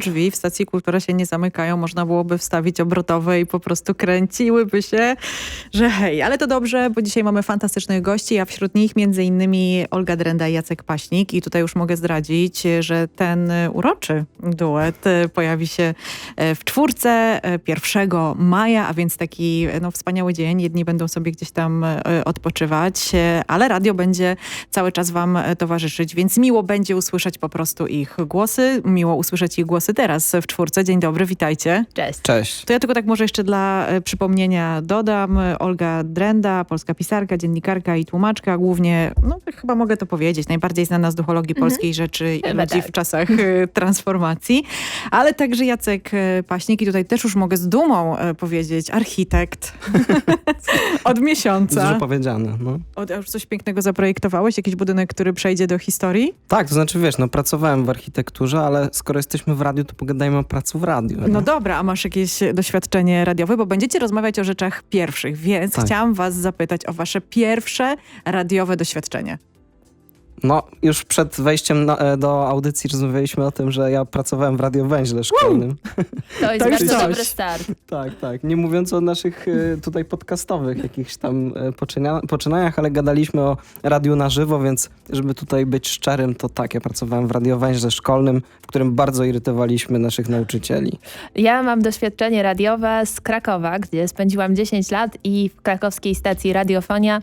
drzwi w stacji Kultura się nie zamykają, można byłoby wstawić obrotowe i po prostu kręciłyby się, że hej. Ale to dobrze, bo dzisiaj mamy fantastycznych gości, a wśród nich między innymi Olga Drenda i Jacek Paśnik. I tutaj już mogę zdradzić, że ten uroczy duet pojawi się w czwórce 1 maja, a więc taki no, wspaniały dzień. Jedni będą sobie gdzieś tam odpoczywać, ale radio będzie cały czas wam towarzyszyć, więc miło będzie usłyszeć po prostu ich głosy. Miło usłyszeć ich głosy teraz w czwórce. Dzień dobry, witajcie. Cześć. Cześć. To ja tylko tak może jeszcze dla e, przypomnienia dodam. Olga Drenda, polska pisarka, dziennikarka i tłumaczka. Głównie, no chyba mogę to powiedzieć, najbardziej znana z duchologii mhm. polskiej rzeczy i ludzi tak. w czasach e, transformacji. Ale także Jacek e, Paśnik i tutaj też już mogę z dumą powiedzieć, architekt od miesiąca. Dużo powiedziane. No. Od, już coś pięknego zaprojektowałeś? Jakiś budynek, który przejdzie do historii? Tak, to znaczy wiesz, no pracowałem w architekturze, ale skoro jesteśmy w radiu, to pogadajmy o pracy w radiu. No dobra, a masz jakieś doświadczenie radiowe? Bo będziecie rozmawiać o rzeczach pierwszych, więc tak. chciałam was zapytać o wasze pierwsze radiowe doświadczenie. No, już przed wejściem na, e, do audycji rozmawialiśmy o tym, że ja pracowałem w radiowęźle szkolnym. To jest bardzo dobry start. tak, tak. Nie mówiąc o naszych e, tutaj podcastowych jakichś tam e, poczynia, poczynaniach, ale gadaliśmy o radiu na żywo, więc żeby tutaj być szczerym, to tak, ja pracowałem w radiowęźle szkolnym, w którym bardzo irytowaliśmy naszych nauczycieli. Ja mam doświadczenie radiowe z Krakowa, gdzie spędziłam 10 lat i w krakowskiej stacji Radiofonia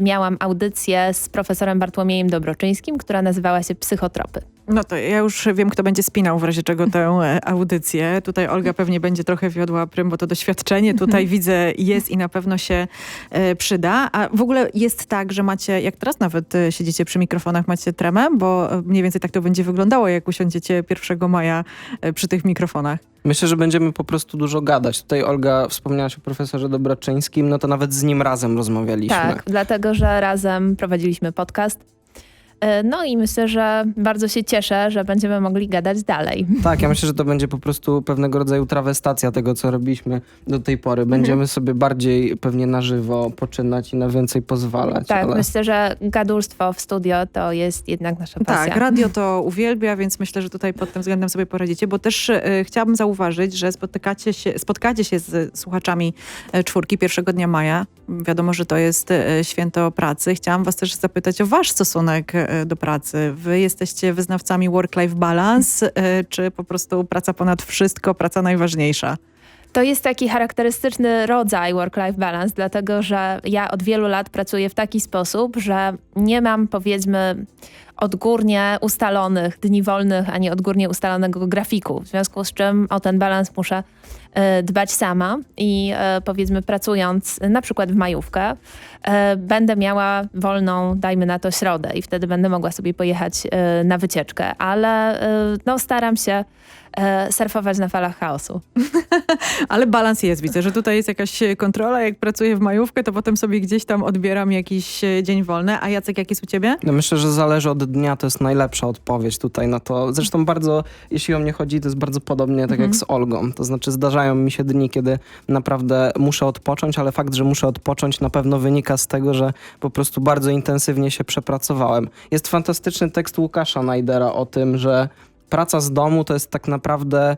miałam audycję z profesorem Bartłomiejem Dobroczyńskim, która nazywała się Psychotropy. No to ja już wiem, kto będzie spinał w razie czego tę e, audycję. Tutaj Olga pewnie będzie trochę wiodła prym, bo to doświadczenie tutaj widzę jest i na pewno się e, przyda. A w ogóle jest tak, że macie, jak teraz nawet e, siedzicie przy mikrofonach, macie tremę, bo mniej więcej tak to będzie wyglądało, jak usiądziecie 1 maja przy tych mikrofonach. Myślę, że będziemy po prostu dużo gadać. Tutaj Olga wspomniałaś o profesorze Dobraczyńskim, no to nawet z nim razem rozmawialiśmy. Tak, dlatego, że razem prowadziliśmy podcast no i myślę, że bardzo się cieszę, że będziemy mogli gadać dalej. Tak, ja myślę, że to będzie po prostu pewnego rodzaju trawestacja tego, co robiliśmy do tej pory. Będziemy mhm. sobie bardziej pewnie na żywo poczynać i na więcej pozwalać. Tak, ale... myślę, że gadulstwo w studio to jest jednak nasza pasja. Tak, radio to uwielbia, więc myślę, że tutaj pod tym względem sobie poradzicie, bo też y, chciałabym zauważyć, że spotykacie się, spotkacie się z słuchaczami y, czwórki pierwszego dnia maja. Wiadomo, że to jest y, święto pracy. Chciałam was też zapytać o wasz stosunek E, do pracy? Wy jesteście wyznawcami work-life balance, e, czy po prostu praca ponad wszystko, praca najważniejsza? To jest taki charakterystyczny rodzaj work-life balance, dlatego że ja od wielu lat pracuję w taki sposób, że nie mam powiedzmy odgórnie ustalonych dni wolnych, ani odgórnie ustalonego grafiku. W związku z czym o ten balans muszę e, dbać sama i e, powiedzmy pracując na przykład w majówkę e, będę miała wolną, dajmy na to środę i wtedy będę mogła sobie pojechać na wycieczkę, ale no staram się surfować na falach chaosu. Ale balans jest, widzę, że tutaj jest jakaś kontrola. Jak pracuję w majówkę, to potem sobie gdzieś tam odbieram jakiś dzień wolny. A Jacek, jak jest u ciebie? No myślę, że zależy od dnia, to jest najlepsza odpowiedź tutaj na to. Zresztą bardzo, jeśli o mnie chodzi, to jest bardzo podobnie tak mhm. jak z Olgą. To znaczy zdarzają mi się dni, kiedy naprawdę muszę odpocząć, ale fakt, że muszę odpocząć na pewno wynika z tego, że po prostu bardzo intensywnie się przepracowałem. Jest fantastyczny tekst Łukasza Najdera o tym, że praca z domu to jest tak naprawdę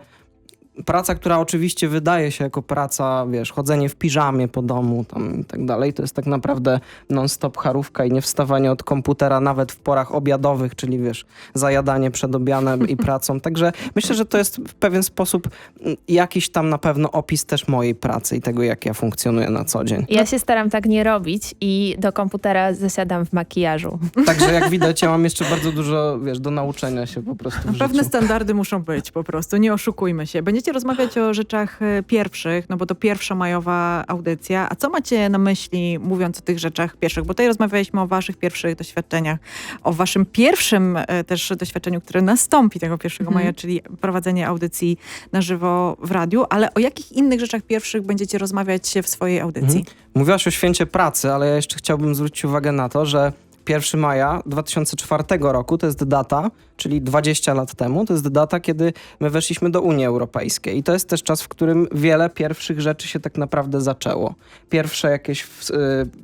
praca, która oczywiście wydaje się jako praca, wiesz, chodzenie w piżamie po domu tam i tak dalej, to jest tak naprawdę non-stop charówka i nie wstawanie od komputera nawet w porach obiadowych, czyli wiesz, zajadanie przed obiadem i pracą. Także myślę, że to jest w pewien sposób jakiś tam na pewno opis też mojej pracy i tego, jak ja funkcjonuję na co dzień. Ja się staram tak nie robić i do komputera zasiadam w makijażu. Także jak widać, ja mam jeszcze bardzo dużo, wiesz, do nauczenia się po prostu w Pewne standardy muszą być po prostu, nie oszukujmy się. Będziecie Będziecie rozmawiać o rzeczach e, pierwszych, no bo to pierwsza majowa audycja. A co macie na myśli, mówiąc o tych rzeczach pierwszych? Bo tutaj rozmawialiśmy o waszych pierwszych doświadczeniach, o waszym pierwszym e, też doświadczeniu, które nastąpi tego 1 mhm. maja, czyli prowadzenie audycji na żywo w radiu. Ale o jakich innych rzeczach pierwszych będziecie rozmawiać w swojej audycji? Mhm. Mówiłaś o święcie pracy, ale ja jeszcze chciałbym zwrócić uwagę na to, że 1 maja 2004 roku to jest data, czyli 20 lat temu, to jest data, kiedy my weszliśmy do Unii Europejskiej. I to jest też czas, w którym wiele pierwszych rzeczy się tak naprawdę zaczęło. Pierwsze jakieś, y,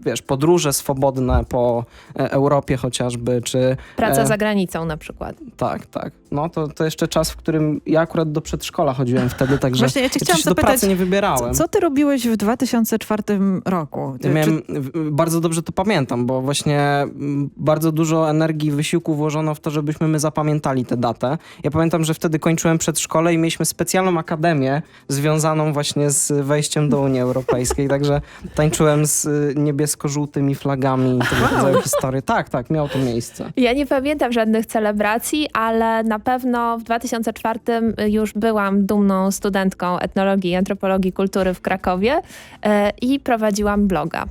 wiesz, podróże swobodne po e, Europie chociażby, czy... Praca e, za granicą na przykład. Tak, tak. No to, to jeszcze czas, w którym ja akurat do przedszkola chodziłem wtedy, także Właśnie ja cię chciałam się do zapytać, pracy nie wybierałem. Co ty robiłeś w 2004 roku? Ty, Ja czy- miałem, w- bardzo dobrze to pamiętam, bo właśnie mm, bardzo dużo energii i wysiłku włożono w to, żebyśmy my zapamiętali tę datę. Ja pamiętam, że wtedy kończyłem przedszkole i mieliśmy specjalną akademię związaną właśnie z wejściem do Unii Europejskiej, także tańczyłem z y, niebiesko-żółtymi flagami i tego Wow. rodzaju historie. Tak, tak, miało to miejsce. Ja nie pamiętam żadnych celebracji, ale na pewno w 2004 już byłam dumną studentką etnologii i antropologii kultury w Krakowie e, i prowadziłam bloga.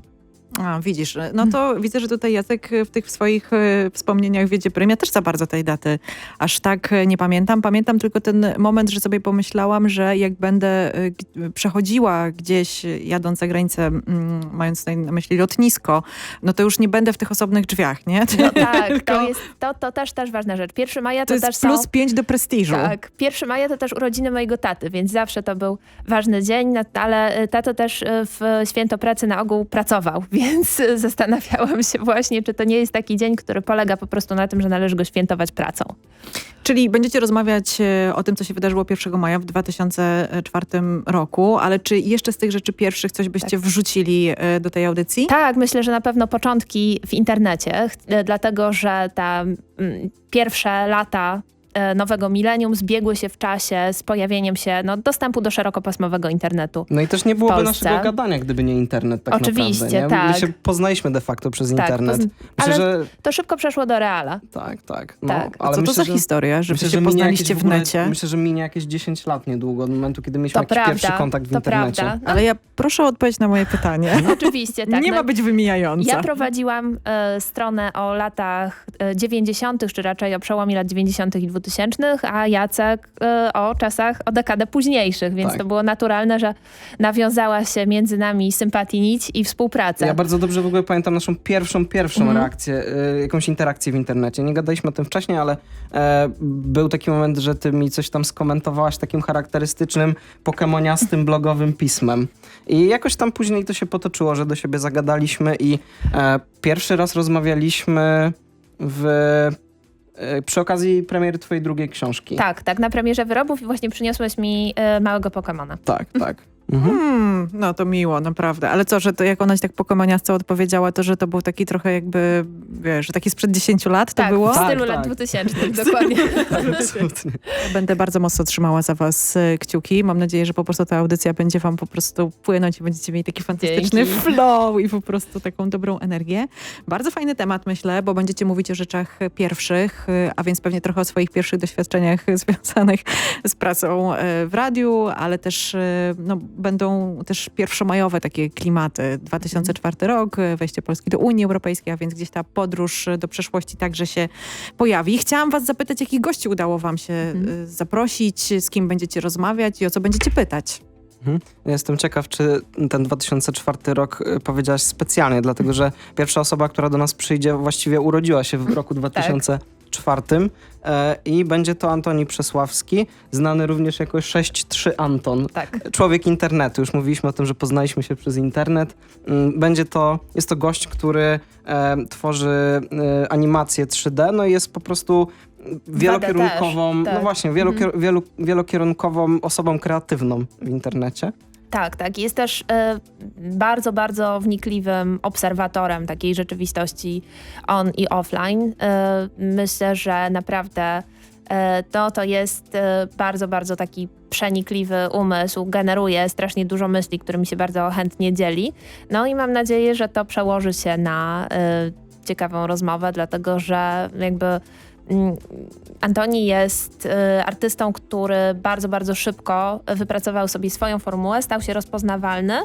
A, widzisz, no to widzę, że tutaj Jacek w tych swoich e, wspomnieniach wiedzie prym. Ja też za bardzo tej daty aż tak e, nie pamiętam. Pamiętam tylko ten moment, że sobie pomyślałam, że jak będę e, przechodziła gdzieś e, jadąc za granicę, mając tutaj na myśli lotnisko, no to już nie będę w tych osobnych drzwiach, nie? No tak, to, jest, to, to też, też ważna rzecz. 1 maja to to, też plus są... pięć do prestiżu. Tak, 1 maja to też urodziny mojego taty, więc zawsze to był ważny dzień, na- ale e, tato też e, w święto pracy na ogół pracował, więc e, zastanawiałam się właśnie, czy to nie jest taki dzień, który polega po prostu na tym, że należy go świętować pracą. Czyli będziecie rozmawiać e, o tym, co się wydarzyło 1 maja w 2004 roku, ale czy jeszcze z tych rzeczy pierwszych coś byście Tak. wrzucili e, do tej audycji? Tak, myślę, że na pewno początki w internecie, e, dlatego że ta mm, pierwsze lata nowego milenium zbiegły się w czasie z pojawieniem się no, dostępu do szerokopasmowego internetu. No i też nie byłoby naszego gadania, gdyby nie internet tak Oczywiście, naprawdę. My tak. się poznaliśmy de facto przez Tak, internet. Myślę, ale- że To szybko przeszło do reala. tak, tak. No, Tak. Ale co myślę, to za że... historia, że Myślę, się minie poznaliście w ogóle- necie? Myślę, że minie jakieś 10 lat niedługo, od momentu, kiedy mieliśmy To jakiś prawda, pierwszy kontakt w to internecie. prawda. No, Ale ja proszę o odpowiedź na moje pytanie. Oczywiście, tak. nie No, ma być wymijająca. Ja prowadziłam e, stronę o latach e, 90., czy raczej o przełomie lat 90. i 2000, a Jacek e, o czasach, o dekadę późniejszych, więc Tak. to było naturalne, że nawiązała się między nami sympatii nić i współpraca. Ja bardzo dobrze w ogóle pamiętam naszą pierwszą, pierwszą Mhm. reakcję, y, jakąś interakcję w internecie. Nie gadaliśmy o tym wcześniej, ale e, był taki moment, że ty mi coś tam skomentowałaś takim charakterystycznym pokemoniastym blogowym pismem. I jakoś tam później to się potoczyło, że do siebie zagadaliśmy i e, pierwszy raz rozmawialiśmy w, e, przy okazji premiery twojej drugiej książki. Tak, tak, na premierze wyrobów i właśnie przyniosłeś mi e, małego Pokemona. Tak, tak. Mhm. Hmm, no to miło, naprawdę. Ale co, że to jak ona ci tak po komaniasce odpowiedziała, to że to był taki trochę jakby, wiesz, że taki sprzed 10 lat to tak, było? w stylu Tak, lat tak. 2000, dokładnie. Absolutnie. Będę bardzo mocno trzymała za was e, kciuki. Mam nadzieję, że po prostu ta audycja będzie wam po prostu płynąć i będziecie mieli taki fantastyczny Dzięki. flow i po prostu taką dobrą energię. Bardzo fajny temat, myślę, bo będziecie mówić o rzeczach pierwszych, e, a więc pewnie trochę o swoich pierwszych doświadczeniach związanych z pracą e, w radiu, ale też no, będą też pierwszomajowe takie klimaty. 2004 rok, e, wejście Polski do Unii Europejskiej, a więc gdzieś ta podróż e, do przeszłości także się pojawi. Chciałam was zapytać, jakich gości udało wam się Mhm. y, zaprosić, z kim będziecie rozmawiać i o co będziecie pytać. Jestem ciekaw, czy ten 2004 rok powiedziałaś specjalnie, dlatego że pierwsza osoba, która do nas przyjdzie, właściwie urodziła się w roku 2004 e, i będzie to Antoni Przesławski, znany również jako 6.3 Anton. tak. Człowiek internetu, już mówiliśmy o tym, że poznaliśmy się przez internet. Mm, Będzie to, jest to gość, który e, tworzy e, animację 3D, no i jest po prostu wielokierunkową, też, no tak. właśnie, wielokier- wielu, wielokierunkową osobą kreatywną w internecie. Tak, tak. Jest też e, bardzo, bardzo wnikliwym obserwatorem takiej rzeczywistości on i offline. E, myślę, że naprawdę e, to, jest bardzo, bardzo taki przenikliwy umysł, generuje strasznie dużo myśli, którymi się bardzo chętnie dzieli. No i mam nadzieję, że to przełoży się na ciekawą rozmowę, dlatego że jakby Antoni jest y, artystą, który bardzo, bardzo szybko wypracował sobie swoją formułę, stał się rozpoznawalny.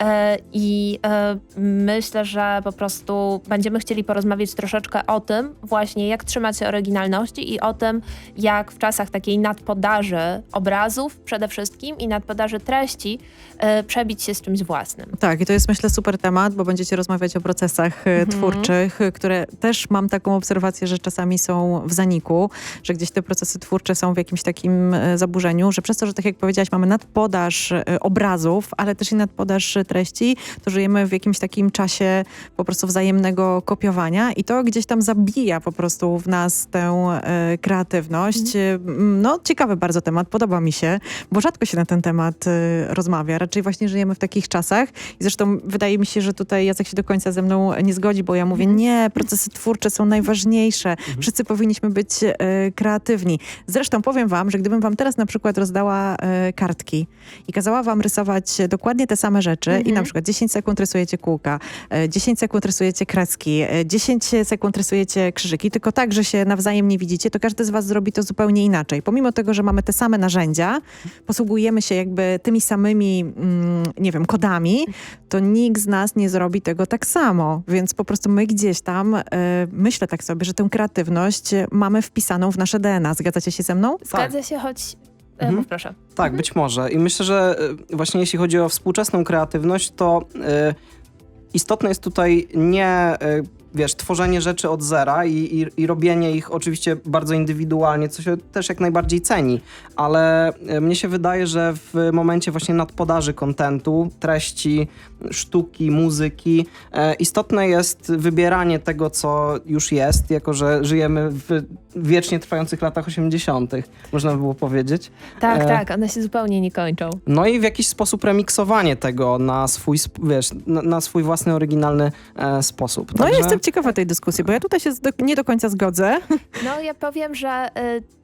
E, I e, myślę, że po prostu będziemy chcieli porozmawiać troszeczkę o tym, właśnie jak trzymać się oryginalności i o tym, jak w czasach takiej nadpodaży obrazów przede wszystkim i nadpodaży treści e, przebić się z czymś własnym. Tak, i to jest myślę super temat, bo będziecie rozmawiać o procesach e, twórczych, które też mam taką obserwację, że czasami są w zaniku, że gdzieś te procesy twórcze są w jakimś takim e, zaburzeniu, że przez to, że tak jak powiedziałaś, mamy nadpodaż e, obrazów, ale też i nadpodaż e, treści, to żyjemy w jakimś takim czasie po prostu wzajemnego kopiowania i to gdzieś tam zabija po prostu w nas tę kreatywność. E, m, No, ciekawy bardzo temat, podoba mi się, bo rzadko się na ten temat rozmawia. Raczej właśnie żyjemy w takich czasach i zresztą wydaje mi się, że tutaj Jacek się do końca ze mną nie zgodzi, bo ja mówię, nie, procesy twórcze są najważniejsze, wszyscy powinniśmy być e, kreatywni. Zresztą powiem wam, że gdybym wam teraz na przykład rozdała e, kartki i kazała wam rysować dokładnie te same rzeczy i na przykład 10 sekund rysujecie kółka, e, 10 sekund rysujecie kreski, e, 10 sekund rysujecie krzyżyki, tylko tak, że się nawzajem nie widzicie, to każdy z was zrobi to zupełnie inaczej. Pomimo tego, że mamy te same narzędzia, posługujemy się jakby tymi samymi, mm, nie wiem, kodami, to nikt z nas nie zrobi tego tak samo. Więc po prostu my gdzieś tam, e, myślę tak sobie, że tę kreatywność e, mamy wpisaną w nasze DNA. Zgadzacie się ze mną? Zgadza się, choć... E, Mhm. mów proszę. Tak, być może. I myślę, że y, właśnie jeśli chodzi o współczesną kreatywność, to y, istotne jest tutaj nie, y, wiesz, tworzenie rzeczy od zera i, i, i robienie ich oczywiście bardzo indywidualnie, co się też jak najbardziej ceni, ale y, mnie się wydaje, że w momencie właśnie nadpodaży kontentu, treści, sztuki, muzyki, e, istotne jest wybieranie tego, co już jest, jako że żyjemy w wiecznie trwających latach 80., można by było powiedzieć. Tak, E, tak, one się zupełnie nie kończą. No i w jakiś sposób remiksowanie tego na swój, wiesz, na, na swój własny, oryginalny e, sposób. No ja Także- jestem ciekawa tej dyskusji, bo ja tutaj się z- nie do końca zgodzę. No ja powiem, że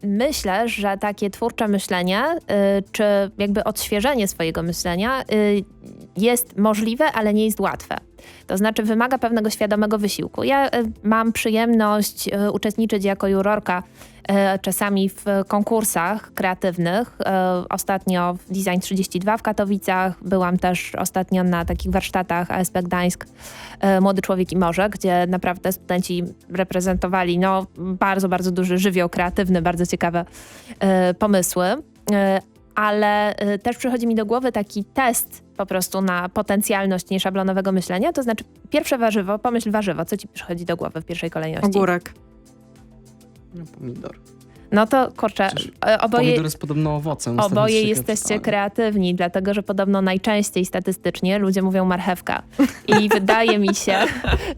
y, myślę, że takie twórcze myślenie, y, czy jakby odświeżenie swojego myślenia y, jest możliwe, ale nie jest łatwe. To znaczy wymaga pewnego świadomego wysiłku. Ja y, mam przyjemność y, uczestniczyć jako jurorka y, czasami w konkursach kreatywnych. Ostatnio w Design 32 w Katowicach, byłam też ostatnio na takich warsztatach ASP Gdańsk Młody Człowiek i Morze, gdzie naprawdę studenci reprezentowali no, bardzo, bardzo duży żywioł kreatywny, bardzo ciekawe pomysły. Ale y, też przychodzi mi do głowy taki test po prostu na potencjalność nieszablonowego myślenia, to znaczy pierwsze warzywo, pomyśl warzywo, co ci przychodzi do głowy w pierwszej kolejności? Ogórek. No, pomidor. No to kurczę, y, oboje, Pomidor jest podobno owocem. Oboje statystycznie jesteście kreatywni, dlatego że podobno najczęściej statystycznie ludzie mówią marchewka. I wydaje mi się,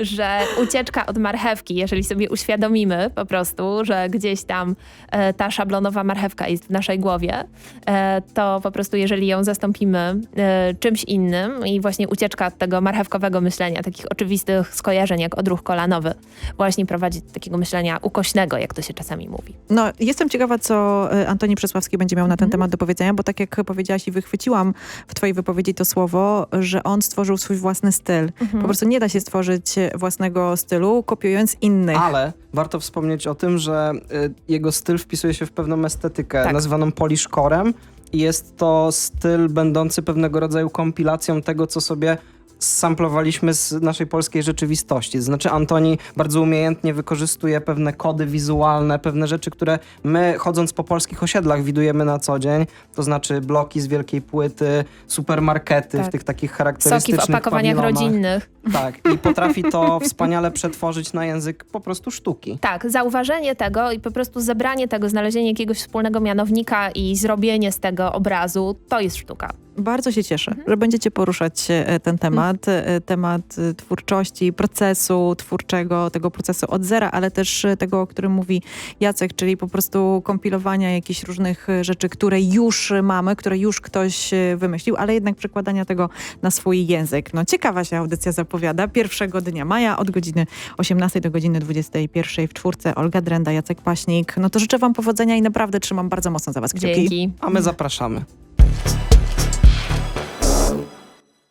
że ucieczka od marchewki, jeżeli sobie uświadomimy po prostu, że gdzieś tam e, ta szablonowa marchewka jest w naszej głowie, e, to po prostu jeżeli ją zastąpimy e, czymś innym i właśnie ucieczka od tego marchewkowego myślenia, takich oczywistych skojarzeń jak odruch kolanowy, właśnie prowadzi do takiego myślenia ukośnego, jak to się czasami mówi. No, jestem ciekawa, co e, Antoni Przesławski będzie miał na ten Mhm. temat do powiedzenia, bo tak jak powiedziałaś i wychwyciłam w twojej wypowiedzi to słowo, że on stworzył swój własny styl. Mhm. Po prostu nie da się stworzyć e, własnego stylu, kopiując innych. Ale warto wspomnieć o tym, że y, jego styl wpisuje się w pewną estetykę Tak. nazywaną polishcorem i jest to styl będący pewnego rodzaju kompilacją tego, co sobie samplowaliśmy z naszej polskiej rzeczywistości. To znaczy Antoni bardzo umiejętnie wykorzystuje pewne kody wizualne, pewne rzeczy, które my chodząc po polskich osiedlach widujemy na co dzień. To znaczy bloki z wielkiej płyty, supermarkety w Tak. tych takich Soki w charakterystycznych opakowaniach pawilonach. rodzinnych. Tak, i potrafi to wspaniale przetworzyć na język po prostu sztuki. Tak, zauważenie tego i po prostu zebranie tego, znalezienie jakiegoś wspólnego mianownika i zrobienie z tego obrazu, to jest sztuka. Bardzo się cieszę, Mhm. że będziecie poruszać e, ten temat, e, temat e, twórczości, procesu twórczego, tego procesu od zera, ale też tego, o którym mówi Jacek, czyli po prostu kompilowania jakichś różnych rzeczy, które już mamy, które już ktoś wymyślił, ale jednak przekładania tego na swój język. No ciekawa się audycja zapowiada. Pierwszego dnia maja od godziny 18 do godziny 21 w czwórce. Olga Drenda, Jacek Paśnik. No to życzę wam powodzenia i naprawdę trzymam bardzo mocno za was kciuki. Dzięki. A my zapraszamy.